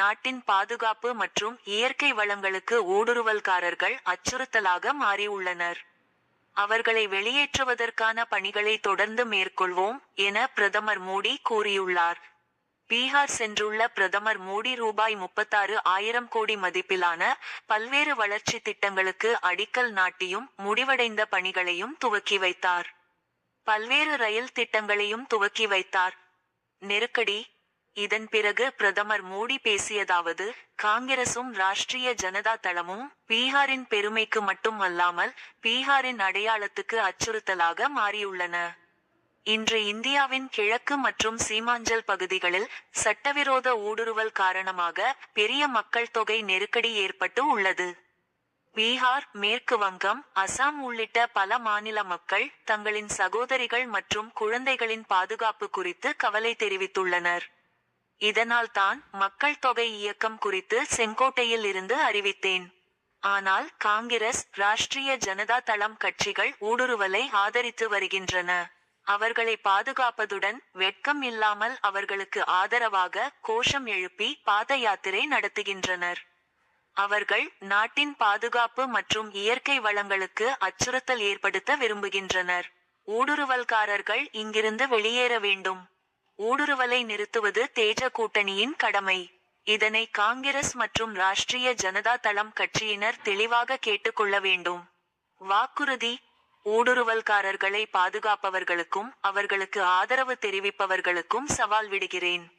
நாட்டின் பாதுகாப்பு மற்றும் இயற்கை வளங்களுக்கு ஊடுருவல்காரர்கள் அச்சுறுத்தலாக மாறியுள்ளனர். அவர்களை வெளியேற்றுவதற்கான பணிகளை தொடர்ந்து மேற்கொள்வோம் என பிரதமர் மோடி கூறியுள்ளார். பீகார் சென்றுள்ள பிரதமர் மோடி ரூபாய் முப்பத்தாறு ஆயிரம் கோடி மதிப்பிலான பல்வேறு வளர்ச்சி திட்டங்களுக்கு அடிக்கல் நாட்டியும் முடிவடைந்த பணிகளையும் துவக்கி வைத்தார். பல்வேறு ரயில் திட்டங்களையும் துவக்கி வைத்தார். நெருக்கடி இதன் பிறகு பிரதமர் மோடி பேசியதாவது காங்கிரசும் ராஷ்டிரிய ஜனதா தளமும் பீகாரின் பெருமைக்கு மட்டும் அல்லாமல் பீகாரின் அடையாளத்துக்கு அச்சுறுத்தலாக மாறியுள்ளன. இன்று இந்தியாவின் கிழக்கு மற்றும் சீமாஞ்சல் பகுதிகளில் சட்டவிரோத ஊடுருவல் காரணமாக பெரிய மக்கள் தொகை நெருக்கடி ஏற்பட்டு உள்ளது. பீகார் மேற்கு வங்கம் அசாம் உள்ளிட்ட பல மாநில மக்கள் தங்களின் சகோதரிகள் மற்றும் குழந்தைகளின் பாதுகாப்பு குறித்து கவலை தெரிவித்துள்ளனர். இதனால் தான் மக்கள் தொகை இயக்கம் குறித்து செங்கோட்டையில் இருந்து அறிவித்தேன். ஆனால் காங்கிரஸ் ராஷ்டிரிய ஜனதா தளம் கட்சிகள் ஊடுருவலை ஆதரித்து வருகின்றன. அவர்களை பாதுகாப்பதுடன் வெட்கம் இல்லாமல் அவர்களுக்கு ஆதரவாக கோஷம் எழுப்பி பாத யாத்திரை நடத்துகின்றனர். அவர்கள் நாட்டின் பாதுகாப்பு மற்றும் இயற்கை வளங்களுக்கு அச்சுறுத்தல் ஏற்படுத்த விரும்புகின்றனர். ஊடுருவல்காரர்கள் இங்கிருந்து வெளியேற வேண்டும். ஊடுருவலை நிறுத்துவது தேஜ கூட்டணியின் கடமை. இதனை காங்கிரஸ் மற்றும் ராஷ்டிரிய ஜனதா தளம் கட்சியினர் தெளிவாக கேட்டுக்கொள்ள வேண்டும். வாக்குறுதி ஊடுருவல்காரர்களை பாதுகாப்பவர்களுக்கும் அவர்களுக்கு ஆதரவு தெரிவிப்பவர்களுக்கும் சவால் விடுகிறேன்.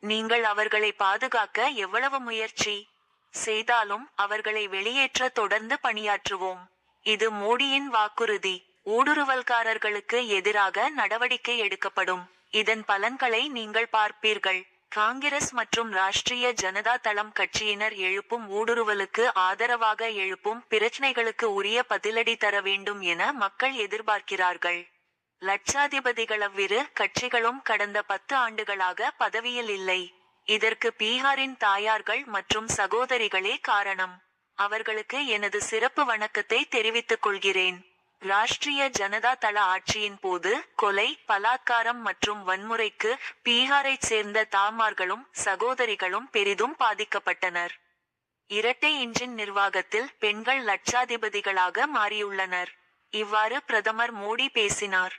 நீங்கள் அவர்களை பாதுகாக்க எவ்வளவு முயற்சி செய்தாலும் அவர்களை வெளியேற்ற தொடர்ந்து பணியாற்றுவோம். இது மோடியின் வாக்குறுதி. ஊடுருவல்காரர்களுக்கு எதிராக நடவடிக்கை எடுக்கப்படும். இதன் பலன்களை நீங்கள் பார்ப்பீர்கள். காங்கிரஸ் மற்றும் ராஷ்டிரிய ஜனதா தளம் கட்சியினர் எழுப்பும் ஊடுருவலுக்கு ஆதரவாக எழுப்பும் பிரச்சனைகளுக்கு உரிய பதிலடி தர வேண்டும் என மக்கள் எதிர்பார்க்கிறார்கள். லட்சாதிபதிகளவ்விரு கட்சிகளும் கடந்த பத்து ஆண்டுகளாக பதவியில் இல்லை. இதற்கு பீகாரின் தாயார்கள் மற்றும் சகோதரிகளே காரணம். அவர்களுக்கு எனது சிறப்பு வணக்கத்தை தெரிவித்துக் கொள்கிறேன். ராஷ்டிரிய ஜனதா தள ஆட்சியின் போது கொலை பலாத்காரம் மற்றும் வன்முறைக்கு பீகாரைச் சேர்ந்த தாமார்களும் சகோதரிகளும் பெரிதும் பாதிக்கப்பட்டனர். இரட்டை இன்ஜின் நிர்வாகத்தில் பெண்கள் லட்சாதிபதிகளாக மாறியுள்ளனர். இவ்வாறு பிரதமர் மோடி பேசினார்.